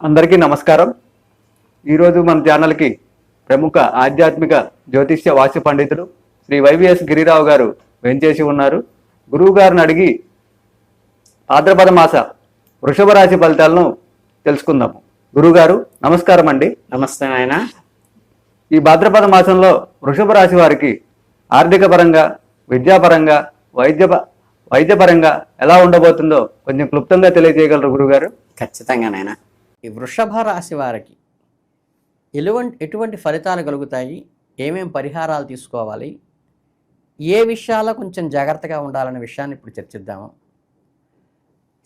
అందరికీ నమస్కారం. ఈరోజు మన ఛానల్కి ప్రముఖ ఆధ్యాత్మిక జ్యోతిష్య వాస్తు పండితులు శ్రీ వైవిఎస్ గిరిరావు గారు వెంచేసి ఉన్నారు. గురువు గారిని అడిగి భాద్రపద మాస వృషభ రాశి ఫలితాలను తెలుసుకుందాము. గురువుగారు నమస్కారం అండి. నమస్తే ఆయన ఈ భాద్రపద మాసంలో వృషభ రాశి వారికి ఆర్థిక పరంగా విద్యాపరంగా వైద్య వైద్యపరంగా ఎలా ఉండబోతుందో కొంచెం క్లుప్తంగా తెలియజేయగలరు గురుగారు ఖచ్చితంగా నాయన. ఈ వృషభ రాశి వారికి ఎటువంటి ఎటువంటి ఫలితాలు కలుగుతాయి? ఏమేం పరిహారాలు తీసుకోవాలి? ఏ విషయాల్లో కొంచెం జాగ్రత్తగా ఉండాలనే విషయాన్ని ఇప్పుడు చర్చిద్దాము.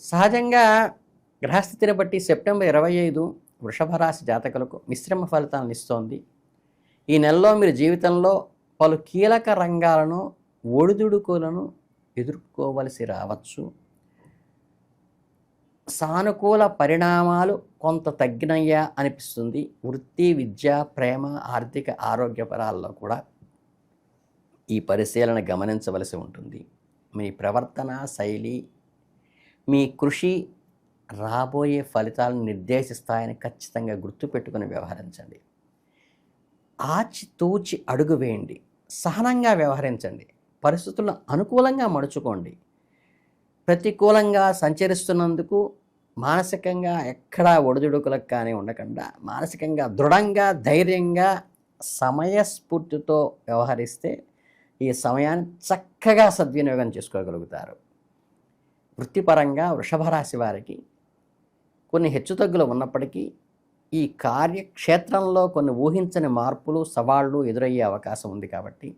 సహజంగా గ్రహస్థితిని బట్టి సెప్టెంబర్ ఇరవై ఐదు వృషభ రాశి జాతకులకు మిశ్రమ ఫలితాలను ఇస్తోంది. ఈ నెలలో మీరు జీవితంలో పలు కీలక రంగాలను ఒడిదుడుకులను ఎదుర్కోవలసి రావచ్చు. సానుకూల పరిణామాలు కొంత తగ్గినయ్యా అనిపిస్తుంది. వృత్తి విద్య ప్రేమ ఆర్థిక ఆరోగ్యపరాల్లో కూడా ఈ పరిశీలన గమనించవలసి ఉంటుంది. మీ ప్రవర్తన శైలి మీ కృషి రాబోయే ఫలితాలను నిర్దేశిస్తాయని ఖచ్చితంగా గుర్తుపెట్టుకుని వ్యవహరించండి. ఆచితూచి అడుగు వేయండి. సహనంగా వ్యవహరించండి. పరిస్థితులను అనుకూలంగా మడుచుకోండి. ప్రతికూలంగా సంచరిస్తున్నందుకు మానసికంగా ఎక్కడా ఒడిదుడుకులకు కానీ ఉండకుండా మానసికంగా దృఢంగా ధైర్యంగా సమయస్ఫూర్తితో వ్యవహరిస్తే ఈ సమయాన్ని చక్కగా సద్వినియోగం చేసుకోగలుగుతారు. వృత్తిపరంగా వృషభ రాశి వారికి కొన్ని హెచ్చుతగ్గులు ఉన్నప్పటికీ ఈ కార్యక్షేత్రంలో కొన్ని ఊహించని మార్పులు సవాళ్ళు ఎదురయ్యే అవకాశం ఉంది కాబట్టి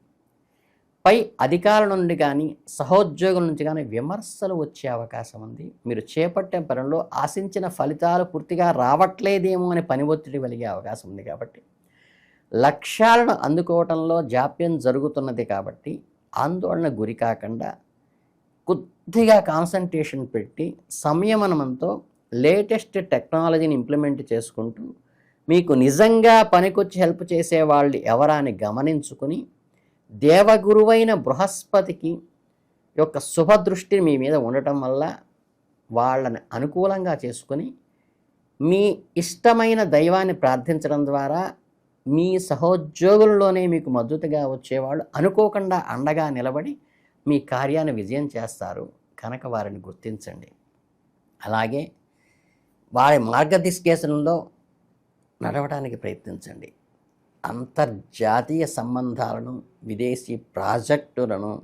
పై అధికారుల నుండి కానీ సహోద్యోగుల నుంచి కానీ విమర్శలు వచ్చే అవకాశం ఉంది. మీరు చేపట్టే పనుల్లో ఆశించిన ఫలితాలు పూర్తిగా రావట్లేదేమో అని పని ఒత్తిడి కలిగే అవకాశం ఉంది కాబట్టి. లక్ష్యాలను అందుకోవటంలో జాప్యం జరుగుతున్నది కాబట్టి ఆందోళన గురి కాకుండా కొద్దిగా కాన్సన్ట్రేషన్ పెట్టి సంయమనంతో లేటెస్ట్ టెక్నాలజీని ఇంప్లిమెంట్ చేసుకుంటూ మీకు నిజంగా పనికొచ్చి హెల్ప్ చేసే వాళ్ళు ఎవరా అని గమనించుకుని దేవగురువైన బృహస్పతికి యొక్క శుభదృష్టి మీ మీద ఉండటం వల్ల వాళ్ళని అనుకూలంగా చేసుకొని మీ ఇష్టమైన దైవాన్ని ప్రార్థించడం ద్వారా మీ సహోద్యోగుల్లోనే మీకు మద్దతుగా వచ్చేవాళ్ళు అనుకోకుండా అండగా నిలబడి మీ కార్యాన్ని విజయం చేస్తారు. కనుక వారిని గుర్తించండి. అలాగే వారి మార్గదిశకేశంలో నడవడానికి ప్రయత్నించండి. అంతర్జాతీయ సంబంధాలను విదేశీ ప్రాజెక్టులను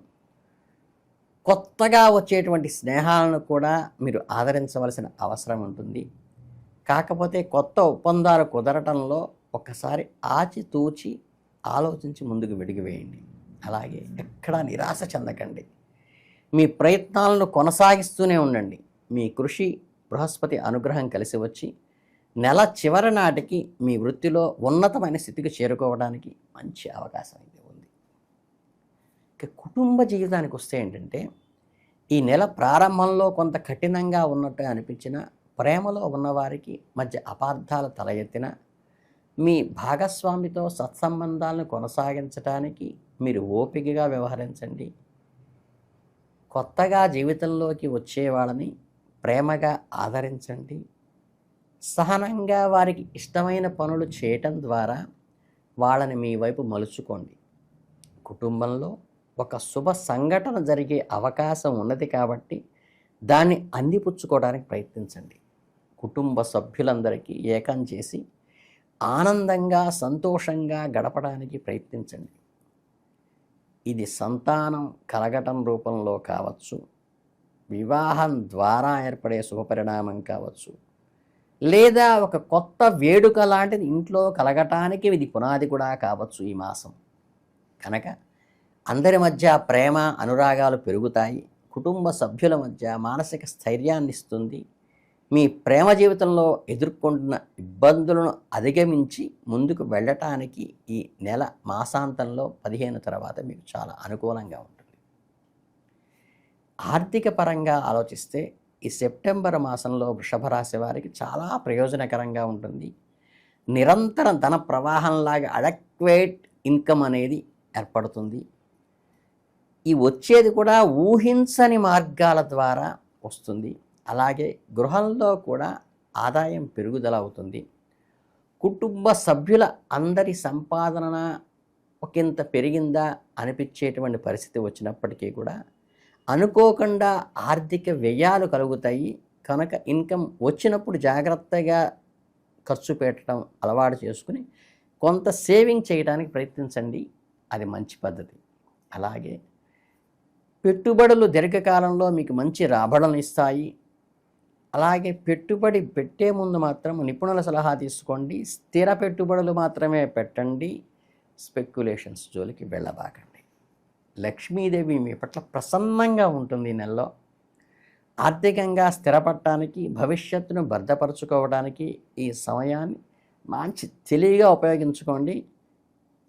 కొత్తగా వచ్చేటువంటి స్నేహాలను కూడా మీరు ఆదరించవలసిన అవసరం ఉంటుంది. కాకపోతే కొత్త ఒప్పందాలు కుదరటంలో ఒకసారి ఆచితూచి ఆలోచించి ముందుకు వెడిగివేయండి. అలాగే ఎక్కడా నిరాశ చెందకండి. మీ ప్రయత్నాలను కొనసాగిస్తూనే ఉండండి. మీ కృషి బృహస్పతి అనుగ్రహం కలిసి వచ్చి నెల చివరి నాటికి మీ వృత్తిలో ఉన్నతమైన స్థితికి చేరుకోవడానికి మంచి అవకాశం అయితే ఉంది. ఇక కుటుంబ జీవితానికి వస్తే ఏంటంటే ఈ నెల ప్రారంభంలో కొంత కఠినంగా ఉన్నట్టు అనిపించిన ప్రేమలో ఉన్నవారికి మధ్య అపార్థాలు తల ఎత్తిన మీ భాగస్వామితో సత్సంబంధాలను కొనసాగించడానికి మీరు ఓపికగా వ్యవహరించండి. కొత్తగా జీవితంలోకి వచ్చే వాళ్ళని ప్రేమగా ఆదరించండి. సహనంగా వారికి ఇష్టమైన పనులు చేయటం ద్వారా వాళ్ళని మీ వైపు మలుచుకోండి. కుటుంబంలో ఒక శుభ సంఘటన జరిగే అవకాశం ఉన్నది కాబట్టి దాన్ని అందిపుచ్చుకోవడానికి ప్రయత్నించండి. కుటుంబ సభ్యులందరికీ ఏకం చేసి ఆనందంగా సంతోషంగా గడపడానికి ప్రయత్నించండి. ఇది సంతానం కలగటం రూపంలో కావచ్చు వివాహం ద్వారా ఏర్పడే శుభపరిణామం కావచ్చు లేదా ఒక కొత్త వేడుక లాంటిది ఇంట్లో కలగటానికి ఇది పునాది కూడా కావచ్చు ఈ మాసం. కనుక అందరి మధ్య ప్రేమ అనురాగాలు పెరుగుతాయి. కుటుంబ సభ్యుల మధ్య మానసిక స్థైర్యాన్ని ఇస్తుంది. మీ ప్రేమ జీవితంలో ఎదుర్కొంటున్న ఇబ్బందులను అధిగమించి ముందుకు వెళ్ళటానికి ఈ నెల మాసాంతంలో పదిహేను తర్వాత మీకు చాలా అనుకూలంగా ఉంటుంది. ఆర్థిక పరంగా ఆలోచిస్తే ఈ సెప్టెంబర్ మాసంలో వృషభ రాశి వారికి చాలా ప్రయోజనకరంగా ఉంటుంది. నిరంతరం ధన ప్రవాహంలాగా అడక్వేట్ ఇన్కమ్ అనేది ఏర్పడుతుంది. ఈ వచ్చేది కూడా ఊహించని మార్గాల ద్వారా వస్తుంది. అలాగే గృహంలో కూడా ఆదాయం పెరుగుదల అవుతుంది. కుటుంబ సభ్యుల అందరి సంపాదన ఒకంత పెరిగిందా అనిపించేటువంటి పరిస్థితి వచ్చినప్పటికీ కూడా అనుకోకుండా ఆర్థిక వ్యయాలు కలుగుతాయి. కనుక ఇన్కమ్ వచ్చినప్పుడు జాగ్రత్తగా ఖర్చు పెట్టడం అలవాటు చేసుకుని కొంత సేవింగ్ చేయడానికి ప్రయత్నించండి. అది మంచి పద్ధతి. అలాగే పెట్టుబడులు దీర్ఘకాలంలో మీకు మంచి రాబడులను ఇస్తాయి. అలాగే పెట్టుబడి పెట్టే ముందు మాత్రం నిపుణుల సలహా తీసుకోండి. స్థిర పెట్టుబడులు మాత్రమే పెట్టండి. స్పెక్యులేషన్స్ జోలికి వెళ్ళబాకండి. లక్ష్మీదేవి మీ పట్ల ప్రసన్నంగా ఉంటుంది ఈ నెలలో. ఆర్థికంగా స్థిరపడటానికి భవిష్యత్తును భద్రపరచుకోవడానికి ఈ సమయాన్ని మంచి తెలివిగా ఉపయోగించుకోండి.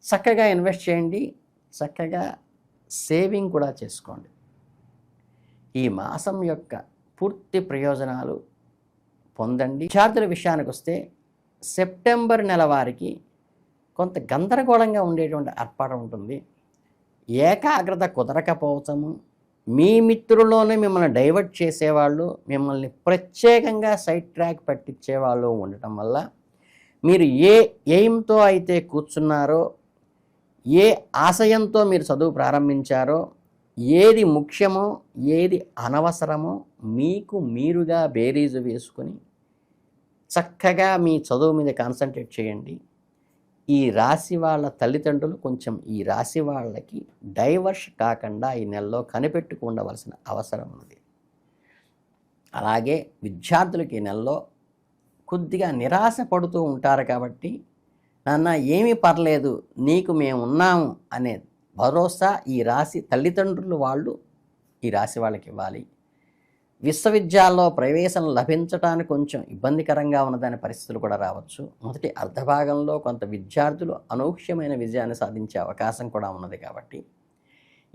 చక్కగా ఇన్వెస్ట్ చేయండి. చక్కగా సేవింగ్ కూడా చేసుకోండి. ఈ మాసం యొక్క పూర్తి ప్రయోజనాలు పొందండి. విద్యార్థుల విషయానికి వస్తే సెప్టెంబర్ నెల వారికి కొంత గందరగోళంగా ఉండేటువంటి ఏర్పాటు ఉంటుంది. ఏకాగ్రత కుదరకపోవటము మీ మిత్రుల్లోనే మిమ్మల్ని డైవర్ట్ చేసేవాళ్ళు మిమ్మల్ని ప్రత్యేకంగా సైడ్ ట్రాక్ పట్టించేవాళ్ళు ఉండటం వల్ల మీరు ఏ ఎయిమ్తో అయితే కూర్చున్నారో ఏ ఆశయంతో మీరు చదువు ప్రారంభించారో ఏది ముఖ్యమో ఏది అనవసరమో మీకు మీరుగా బేరీజు వేసుకొని చక్కగా మీ చదువు మీద కాన్సన్ట్రేట్ చేయండి. ఈ రాశి వాళ్ళ తల్లిదండ్రులు కొంచెం ఈ రాశి వాళ్ళకి డైవర్స్ కాకుండా ఈ నెలలో కనిపెట్టుకుండవలసిన అవసరం ఉంది. అలాగే విద్యార్థులకి ఈ నెలలో కొద్దిగా నిరాశ పడుతూ ఉంటారు కాబట్టి నాన్న ఏమీ పర్లేదు నీకు మేము ఉన్నాము అనే భరోసా ఈ రాశి తల్లిదండ్రులు వాళ్ళు ఈ రాశి వాళ్ళకి ఇవ్వాలి. విశ్వవిద్యాల్లో ప్రవేశం లభించడానికి కొంచెం ఇబ్బందికరంగా ఉన్నదాని పరిస్థితులు కూడా రావచ్చు. మొదటి అర్ధభాగంలో కొంత విద్యార్థులు అనూహ్యమైన విజయాన్ని సాధించే అవకాశం కూడా ఉన్నది కాబట్టి.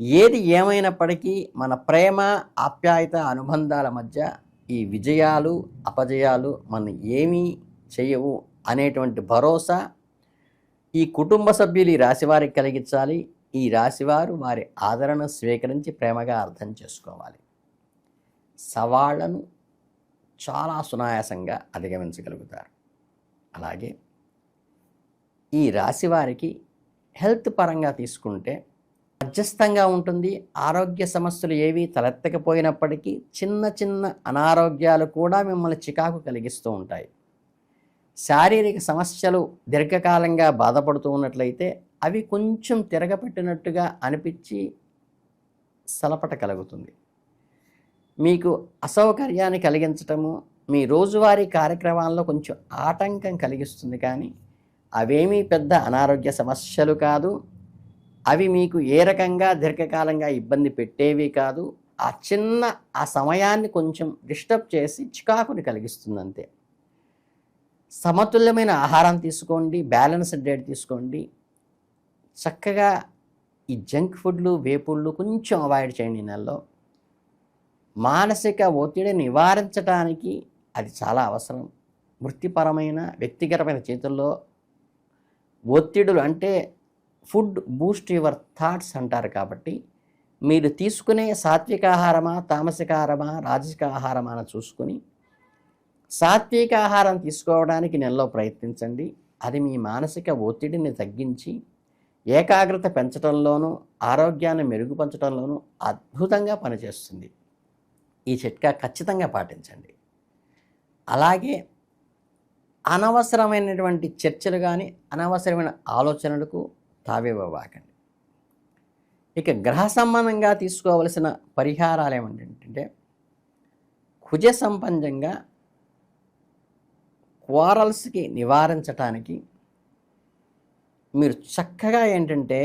ఏది ఏమైనప్పటికీ మన ప్రేమ ఆప్యాయత అనుబంధాల మధ్య ఈ విజయాలు అపజయాలు మన ఏమీ చేయవు అనేటువంటి భరోసా ఈ కుటుంబ సభ్యులు ఈ రాశివారికి కలిగించాలి. ఈ రాశివారు వారి ఆదరణ స్వీకరించి ప్రేమగా అర్థం చేసుకోవాలి. సవాళ్ళను చాలా సునాయాసంగా అధిగమించగలుగుతారు. అలాగే ఈ రాశి వారికి హెల్త్ పరంగా తీసుకుంటే మధ్యస్థంగా ఉంటుంది. ఆరోగ్య సమస్యలు ఏవి తలెత్తకపోయినప్పటికీ చిన్న చిన్న అనారోగ్యాలు కూడా మిమ్మల్ని చికాకు కలిగిస్తూ ఉంటాయి. శారీరక సమస్యలు దీర్ఘకాలంగా బాధపడుతూ ఉన్నట్లయితే అవి కొంచెం తిరగపెట్టినట్టుగా అనిపించి సలపట కలుగుతుంది. మీకు అసౌకర్యాన్ని కలిగించటము మీ రోజువారీ కార్యక్రమాల్లో కొంచెం ఆటంకం కలిగిస్తుంది కానీ అవేమీ పెద్ద అనారోగ్య సమస్యలు కాదు. అవి మీకు ఏ రకంగా దీర్ఘకాలంగా ఇబ్బంది పెట్టేవి కాదు. ఆ చిన్న ఆ సమయాన్ని కొంచెం డిస్టర్బ్ చేసి చికాకుని కలిగిస్తుంది అంతే. సమతుల్యమైన ఆహారం తీసుకోండి బ్యాలెన్స్డ్ డైట్ తీసుకోండి. చక్కగా ఈ జంక్ ఫుడ్లు వేపుళ్ళు కొంచెం అవాయిడ్ చేయండి నెలలో. మానసిక ఒత్తిడి నివారించడానికి అది చాలా అవసరం. వృత్తిపరమైన వ్యక్తిగతమైన చేతుల్లో ఒత్తిడులు అంటే ఫుడ్ బూస్ట్ యువర్ థాట్స్ అంటారు కాబట్టి మీరు తీసుకునే సాత్విక ఆహారమా తామసిక ఆహారమా రాజసిక ఆహారమా అని చూసుకుని సాత్విక ఆహారం తీసుకోవడానికి నెలలో ప్రయత్నించండి. అది మీ మానసిక ఒత్తిడిని తగ్గించి ఏకాగ్రత పెంచడంలోనూ ఆరోగ్యాన్ని మెరుగుపరచడంలోనూ అద్భుతంగా పనిచేస్తుంది. ఈ చిట్కా ఖచ్చితంగా పాటించండి. అలాగే అనవసరమైనటువంటి చర్చలు కానీ అనవసరమైన ఆలోచనలకు తావివ్వబాకండి ఇక గ్రహ సంబంధంగా తీసుకోవలసిన పరిహారాలు ఏమిటంటే కుజ సంబంధంగా క్వారల్స్కి నివారించటానికి మీరు చక్కగా ఏంటంటే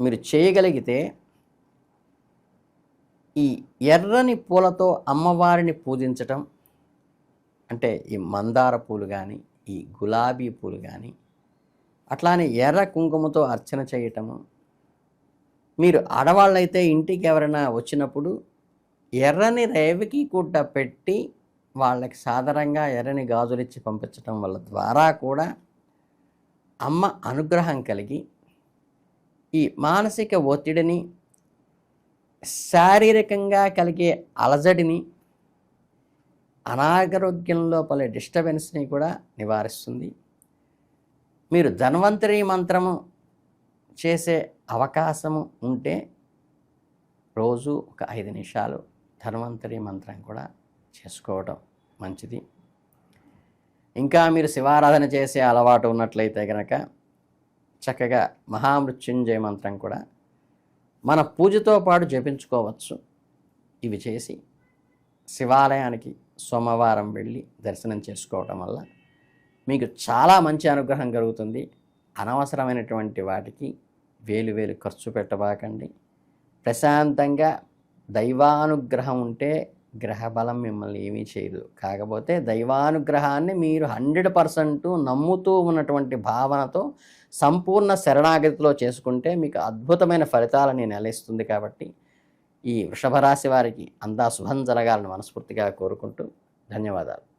మీరు చేయగలిగితే ఈ ఎర్రని పూలతో అమ్మవారిని పూజించటం అంటే ఈ మందార పూలు కానీ ఈ గులాబీ పూలు కానీ అట్లానే ఎర్ర కుంకుమతో అర్చన చేయటము. మీరు ఆడవాళ్ళైతే ఇంటికి ఎవరైనా వచ్చినప్పుడు ఎర్రని రేవికి గుడ్డ పెట్టి వాళ్ళకి సాధారణంగా ఎర్రని గాజులిచ్చి పంపించడం వల్ల ద్వారా కూడా అమ్మ అనుగ్రహం కలిగి ఈ మానసిక ఒత్తిడిని శారీరకంగా కలిగే అలజడిని అనారోగ్యంలో పలు డిస్టర్బెన్స్ని కూడా నివారిస్తుంది. మీరు ధన్వంతరి మంత్రము చేసే అవకాశము ఉంటే రోజు ఒక ఐదు నిమిషాలు ధన్వంతరి మంత్రం కూడా చేసుకోవడం మంచిది. ఇంకా మీరు శివారాధన చేసే అలవాటు ఉన్నట్లయితే కనుక చక్కగా మహామృత్యుంజయ మంత్రం కూడా మన పూజతో పాటు జపించుకోవచ్చు. ఇవి చేసి శివాలయానికి సోమవారం వెళ్ళి దర్శనం చేసుకోవటం వల్ల మీకు చాలా మంచి అనుగ్రహం కలుగుతుంది. అనవసరమైనటువంటి వాటికి వేలు వేలు ఖర్చు పెట్టబాకండి. ప్రశాంతంగా దైవానుగ్రహం ఉంటే గ్రహబలం మిమ్మల్ని ఏమీ చేయదు. కాకపోతే దైవానుగ్రహాన్ని మీరు హండ్రెడ్ పర్సెంట్ నమ్ముతూ ఉన్నటువంటి భావనతో సంపూర్ణ శరణాగతిలో చేసుకుంటే మీకు అద్భుతమైన ఫలితాలని నెలస్తుంది కాబట్టి ఈ వృషభ రాశి వారికి అంతా శుభం జరగాలని మనస్ఫూర్తిగా కోరుకుంటూ ధన్యవాదాలు.